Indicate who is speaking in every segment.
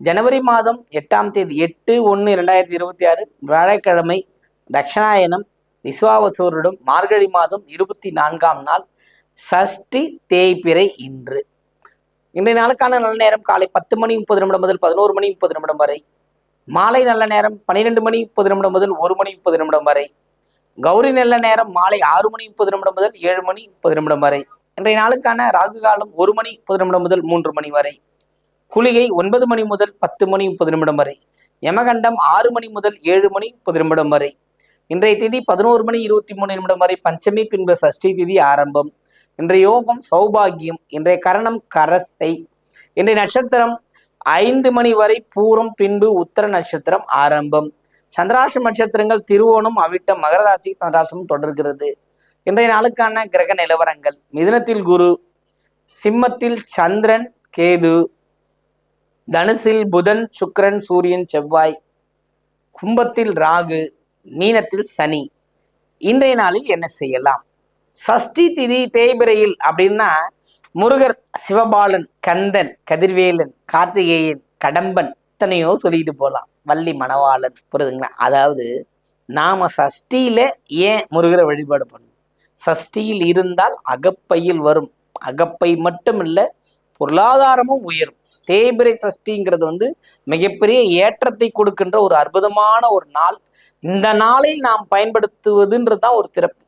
Speaker 1: ஜனவரி மாதம் எட்டாம் தேதி எட்டு ஒன்று இரண்டாயிரத்தி இருபத்தி ஆறு வியாழக்கிழமை தட்சிணாயனம் விஸ்வாவசூரிடம் மார்கழி மாதம் இருபத்தி நான்காம் நாள் சஷ்டி தேய்பிறை இன்று. இன்றைய நாளுக்கான நல்ல நேரம் காலை பத்து மணி முப்பது நிமிடம் முதல் பதினோரு மணி முப்பது நிமிடம் வரை. மாலை நல்ல நேரம் பன்னிரெண்டு மணி முப்பது நிமிடம் முதல் ஒரு மணி முப்பது நிமிடம் வரை. கௌரி நல்ல நேரம் மாலை ஆறு மணி முப்பது நிமிடம் முதல் ஏழு மணி முப்பது நிமிடம் வரை. இன்றைய நாளுக்கான ராகு காலம் ஒரு மணி முப்பது நிமிடம் முதல் மூன்று மணி வரை. குளிகை ஒன்பது மணி முதல் பத்து மணி முப்பது நிமிடம் வரை. யமகண்டம் ஆறு மணி முதல் ஏழு மணி முப்பது நிமிடம் வரை. இன்றைய திதி பதினோரு மணி இருபத்தி மூணு நிமிடம் வரை பஞ்சமி பின்பு சஷ்டி திதி ஆரம்பம். இன்றைய யோகம் சௌபாகியம் இன்றைய கரணம் கரசை. இன்றைய நட்சத்திரம் ஐந்து மணி வரை பூரம் பின்பு உத்தர நட்சத்திரம் ஆரம்பம். சந்திராசி நட்சத்திரங்கள் திருவோணம் அவிட்டம் மகர ராசி சந்திராசம் தொடர்கிறது. இன்றைய நாளுக்கான கிரக நிலவரங்கள். மிதுனத்தில் குரு சிம்மத்தில் சந்திரன் கேது தனுசில் புதன் சுக்கிரன் சூரியன் செவ்வாய் கும்பத்தில் ராகு மீனத்தில் சனி. இன்றைய நாளில் என்ன செய்யலாம்? சஷ்டி திதி தேய்பிரையில் அப்படின்னா முருகர் சிவபாலன் கந்தன் கதிர்வேலன் கார்த்திகேயன் கடம்பன் இத்தனையோ சொல்லிட்டு போகலாம் வள்ளி மணவாளன் புரியுதுங்களா? அதாவது நாம சஷ்டியில ஏன் முருகரை வழிபாடு பண்ணணும்? சஷ்டியில் இருந்தால் அகப்பையில் வரும். அகப்பை மட்டும் இல்லை பொருளாதாரமும் உயரும். தேய்பிரை சஷ்டிங்கிறது வந்து மிகப்பெரிய ஏற்றத்தை கொடுக்கின்ற ஒரு அற்புதமான ஒரு நாள். இந்த நாளில் நாம் பயன்படுத்துவதுன்றது தான் ஒரு சிறப்பு.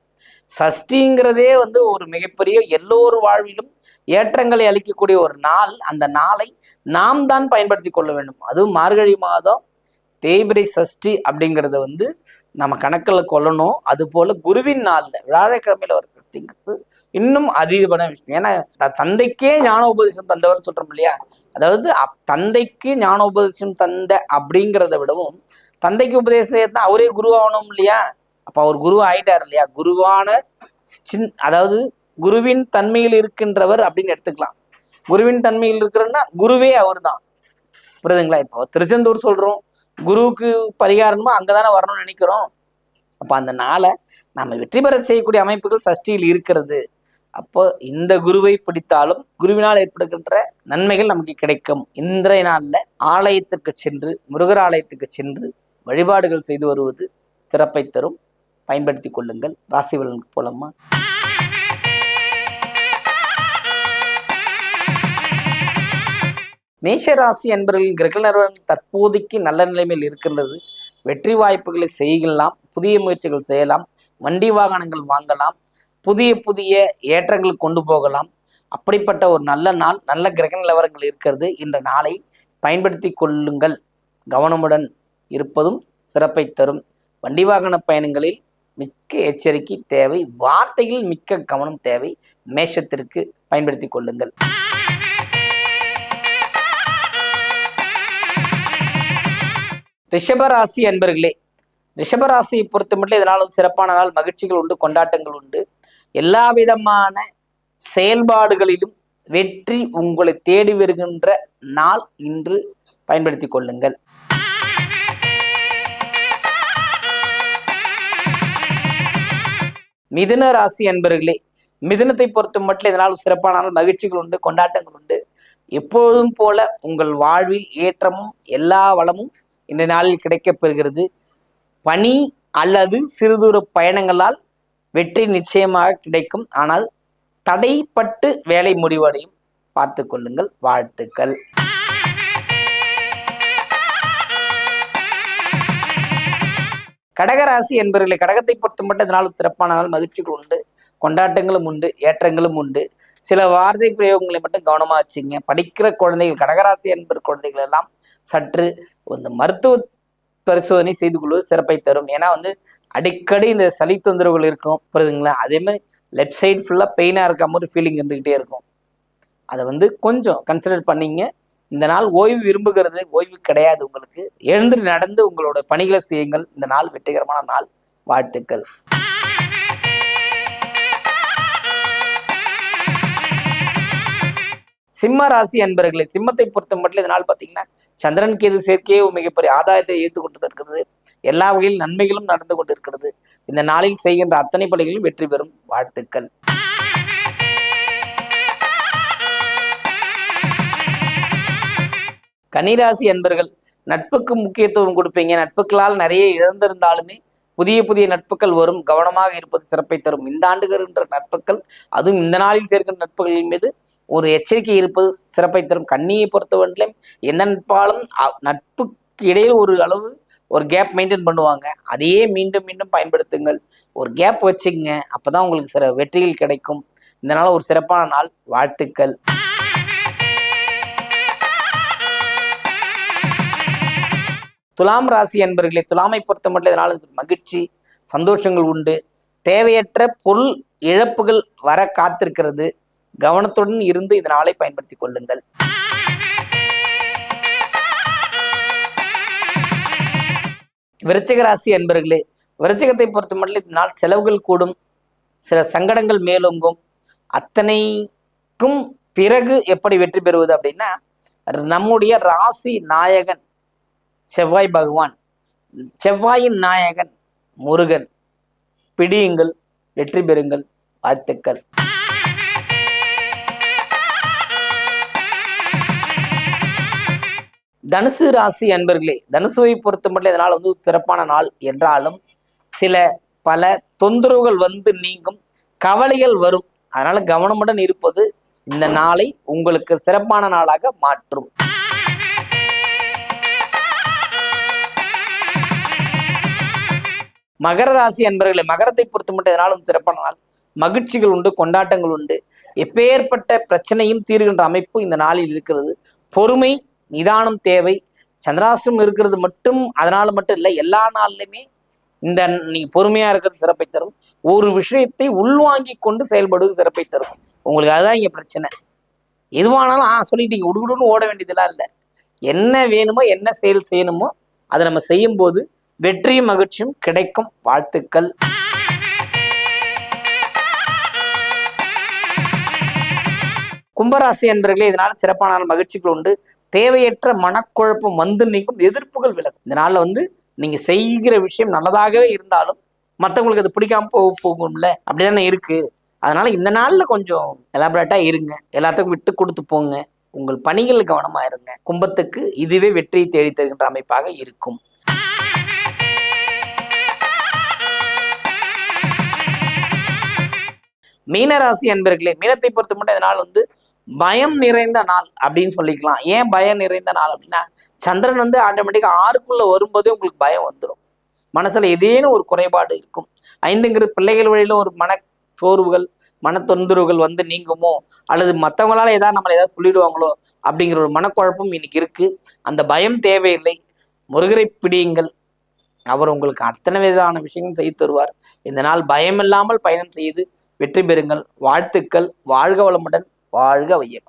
Speaker 1: சஷ்டிங்கிறதே வந்து ஒரு மிகப்பெரிய எல்லோர் வாழ்விலும் ஏற்றங்களை அளிக்கக்கூடிய ஒரு நாள். அந்த நாளை நாம் தான் பயன்படுத்தி கொள்ள வேண்டும். அதுவும் மார்கழி மாதம் தேய்பிரை சஷ்டி அப்படிங்கிறத வந்து நம்ம கணக்கில் கொள்ளணும் அது போல குருவின் நாளில் வியாழக்கிழமையில ஒரு சஷ்டிங்கிறது இன்னும் அதீதமான விஷயம். ஏன்னா தந்தைக்கே ஞான உபதேசம் தந்தவர் சொல்றோம் இல்லையா? அதாவது அப்- தந்தைக்கு ஞான உபதேசம் தந்த அப்படிங்கிறத விடவும் தந்தைக்கு உபதேசத்தை அவரே குரு ஆகணும் இல்லையா? அப்ப அவர் குரு ஆயிட்டார் இல்லையா? குருவான சின் அதாவது குருவின் தன்மையில் இருக்கின்றவர் அப்படின்னு எடுத்துக்கலாம். குருவின் தன்மையில் இருக்கிறன்னா குருவே அவர் தான் புரியுதுங்களா? இப்போ திருச்செந்தூர் சொல்றோம். குருவுக்கு பரிகாரமா அங்கதானே வரணும்னு நினைக்கிறோம். அப்ப அந்த நாளை நம்ம வெற்றி பெற செய்யக்கூடிய அமைப்புகள் சஷ்டியில் இருக்கிறது. அப்போ இந்த குருவை பிடித்தாலும் குருவினால் ஏற்படுகின்ற நன்மைகள் நமக்கு கிடைக்கும். இன்றைய நாளில் ஆலயத்துக்கு சென்று முருகர் ஆலயத்துக்கு சென்று வழிபாடுகள் செய்து வருவது சிறப்பை தரும். பயன்படுத்தி கொள்ளுங்கள். ராசி பலனுக்கு போலமா மேஷ ராசி கிரக நிறுவனம் தற்போதைக்கு நல்ல நிலைமையில் இருக்கின்றது. வெற்றி வாய்ப்புகளை செய்யலாம் புதிய முயற்சிகள் செய்யலாம் வண்டி வாகனங்கள் வாங்கலாம் புதிய புதிய ஏற்றங்கள் கொண்டு போகலாம். அப்படிப்பட்ட ஒரு நல்ல நாள் நல்ல கிரக நிலவரங்கள் இருக்கிறது. இந்த நாளை பயன்படுத்தி கொள்ளுங்கள். கவனமுடன் இருப்பதும் சிறப்பை தரும். வண்டி வாகன பயணங்களில் மிக்க எச்சரிக்கை தேவை. வார்த்தையில் மிக்க கவனம் தேவை. மேஷத்திற்கு பயன்படுத்தி கொள்ளுங்கள். ரிஷபராசி அன்பர்களே ரிஷபராசியை பொறுத்த மட்டும் இதனாலும் சிறப்பான நாள் மகிழ்ச்சிகள் உண்டு கொண்டாட்டங்கள் உண்டு. எல்லா விதமான செயல்பாடுகளிலும் வெற்றி உங்களை தேடி வருகின்ற நாள் இன்று பயன்படுத்திக் கொள்ளுங்கள். மிதுன ராசி அன்பர்களே மிதுனத்தை பொறுத்த மட்டும் இதனால் சிறப்பான நாள் மகிழ்ச்சிகள் உண்டு கொண்டாட்டங்கள் உண்டு. எப்பொழுதும் போல உங்கள் வாழ்வில் ஏற்றமும் எல்லா வளமும் இந்த நாளில் கிடைக்கப்பெறுகிறது. பணி அல்லது சிறுதூர பயணங்களால் வெற்றி நிச்சயமாக கிடைக்கும். ஆனால் தடைப்பட்டு வேலை முடிவடையும். பார்த்து கொள்ளுங்கள். வாழ்த்துக்கள். கடகராசி என்பவர்களை கடகத்தை பொறுத்த இதனால் சிறப்பான நாள். மகிழ்ச்சிகள் உண்டு. கொண்டாட்டங்களும் உண்டு. ஏற்றங்களும் உண்டு. சில வார்த்தை பிரயோகங்களை மட்டும் கவனமாக வச்சுங்க. படிக்கிற குழந்தைகள் கடகராசி என்பர் குழந்தைகள் எல்லாம் சற்று இந்த மருத்துவ பரிசோதனை செய்து கொள்வது சிறப்பை தரும். ஏன்னா வந்து அடிக்கடி இந்த சளி தொந்தரவுகள் இருக்கும். புரியுதுங்களா? அதே மாதிரி லெஃப்ட் சைடு ஃபுல்லாக பெயினாக இருக்க மாதிரி ஃபீலிங் இருந்துக்கிட்டே இருக்கும். அதை வந்து கொஞ்சம் கன்சிடர் பண்ணிங்க. இந்த நாள் ஓய்வு விரும்புகிறது ஓய்வு கிடையாது உங்களுக்கு. எழுந்து நடந்து உங்களோட பணிகளை செய்யுங்கள். இந்த நாள் வெற்றிகரமான நாள். வாழ்த்துக்கள். சிம்ம ராசி அன்பர்களே சிம்மத்தை பொறுத்த மட்டும் இதனால் பார்த்தீங்கன்னா சந்திரன் கேது சேர்க்கையே மிகப்பெரிய ஆதாயத்தை ஈர்த்து கொண்டு இருக்கிறது. எல்லா வகையிலும் நன்மைகளும் நடந்து கொண்டு இருக்கிறது இந்த நாளில் செய்கின்ற அத்தனை பணிகளும் வெற்றி பெறும் வாழ்த்துக்கள். கனிராசி அன்பர்கள் நட்புக்கு முக்கியத்துவம் கொடுப்பீங்க. நட்புகளால் நிறைய இழந்திருந்தாலுமே புதிய புதிய நட்புகள் வரும். கவனமாக இருப்பது சிறப்பை தரும். இந்த ஆண்டு வருகின்ற நட்புகள் அதுவும் இந்த நாளில் சேர்க்கின்ற நட்புகளின் மீது ஒரு எச்சரிக்கை இருப்பது சிறப்பை தரும். கண்ணியை பொறுத்தவரையிலும் எந்த நட்பாலும் நட்புக்கு இடையில் ஒரு அளவு ஒரு கேப் மெயின்டைன் பண்ணுவாங்க. அதையே மீண்டும் மீண்டும் பயன்படுத்துங்கள். ஒரு கேப் வச்சுங்க அப்பதான் உங்களுக்கு சில வெற்றிகள் கிடைக்கும். இந்த நாள் ஒரு சிறப்பான நாள். வாழ்த்துக்கள். துலாம் ராசி என்பர்களே துலாமை பொறுத்த மட்டும் இதனால் மகிழ்ச்சி சந்தோஷங்கள் உண்டு. தேவையற்ற பொருள் இழப்புகள் வர காத்திருக்கிறது. கவனத்துடன் இருந்து இந்த நாளை பயன்படுத்திக் கொள்ளுங்கள். விருச்சிக ராசி என்பர்களே விருச்சிகத்தை பொறுத்த மட்டும் இந்த நாள் செலவுகள் கூடும். சில சங்கடங்கள் மேலோங்கும். அத்தனைக்கும் பிறகு எப்படி வெற்றி பெறுவது அப்படின்னா நம்முடைய ராசி நாயகன் செவ்வாய் பகவான். செவ்வாயின் நாயகன் முருகன். பிடியுங்கள் வெற்றி பெறுங்கள் வாழ்த்துக்கள். தனுசு ராசி அன்பர்களே தனுசுவை பொறுத்தமட்டில் இதனால் வந்து சிறப்பான நாள் என்றாலும் சில பல தொந்தரவுகள் வந்து நீங்கும் கவலைகள் வரும். அதனால கவனமுடன் இருப்பது இந்த நாளை உங்களுக்கு சிறப்பான நாளாக மாற்றும். மகர ராசி அன்பர்களே மகரத்தை பொறுத்த மட்டும் இதனாலும் சிறப்பான நாள். மகிழ்ச்சிகள் உண்டு கொண்டாட்டங்கள் உண்டு. எப்பேற்பட்ட பிரச்சனையும் தீர்கின்ற அமைப்பு இந்த நாளில் இருக்கிறது. பொறுமை நிதானம் தேவை. சந்திராஷ்டிரம் இருக்கிறது மட்டும் அதனால மட்டும் இல்லை எல்லா நாள்லையுமே இந்த நீங்க பொறுமையா இருக்கிறது சிறப்பை தரும். ஒரு விஷயத்தை உள்வாங்கி கொண்டு செயல்படுவது சிறப்பை தரும். உங்களுக்கு அதுதான் இங்க பிரச்சனை. எதுவானாலும் ஆ சொல்லிட்டீங்க. உடுகுடுன்னு ஓட வேண்டியதெல்லாம் இல்லை. என்ன வேணுமோ என்ன செயல் செய்யணுமோ அதை நம்ம செய்யும் போது வெற்றியும் மகிழ்ச்சியும் கிடைக்கும். வாழ்த்துக்கள். கும்பராசி என்பர்களே இதனால சிறப்பான மகிழ்ச்சிகள் உண்டு. தேவையற்ற மனக்குழப்பம் வந்து நீங்கும் எதிர்ப்புகள் விலகும். இந்த வந்து நீங்க செய்கிற விஷயம் நல்லதாகவே இருந்தாலும் மற்றவங்களுக்கு அது பிடிக்காம போக போகும்ல அப்படிதானே இருக்கு. அதனால இந்த நாள்ல கொஞ்சம் எலாபரேட்டா இருங்க. எல்லாத்துக்கும் விட்டு கொடுத்து போங்க. உங்கள் பணிகள் கவனமா இருங்க. கும்பத்துக்கு இதுவே வெற்றியை தேடி தருகின்ற அமைப்பாக இருக்கும். மீனராசி அன்பர்களே மீனத்தை பொறுத்த மட்டும் இதனால் வந்து பயம் நிறைந்த நாள் அப்படின்னு சொல்லிக்கலாம். ஏன் பயம் நிறைந்த நாள் அப்படின்னா சந்திரன் வந்து ஆட்டோமேட்டிக்காக ஆறுக்குள்ள வரும்போதே உங்களுக்கு பயம் வந்துடும் மனசுல ஏதேனும் ஒரு குறைபாடு இருக்கும். ஐந்துங்கிறது பிள்ளைகள் வழியில ஒரு மன சோர்வுகள் மன தொந்தரவுகள் வந்து நீங்குமோ அல்லது மற்றவங்களால ஏதாவது நம்மளை ஏதாவது சொல்லிடுவாங்களோ அப்படிங்கிற ஒரு மனக்குழப்பம் இன்னைக்கு இருக்கு. அந்த பயம் தேவையில்லை. முருகரை பிடியுங்கள். அவர் உங்களுக்கு அத்தனை விதமான விஷயங்களும் செய்து தருவார். இந்த நாள் பயமில்லாமல் பயணம் செய்து வெற்றி பெறுங்கள். வாழ்த்துக்கள். வாழ்க வளமுடன். வாழ்க வையகம்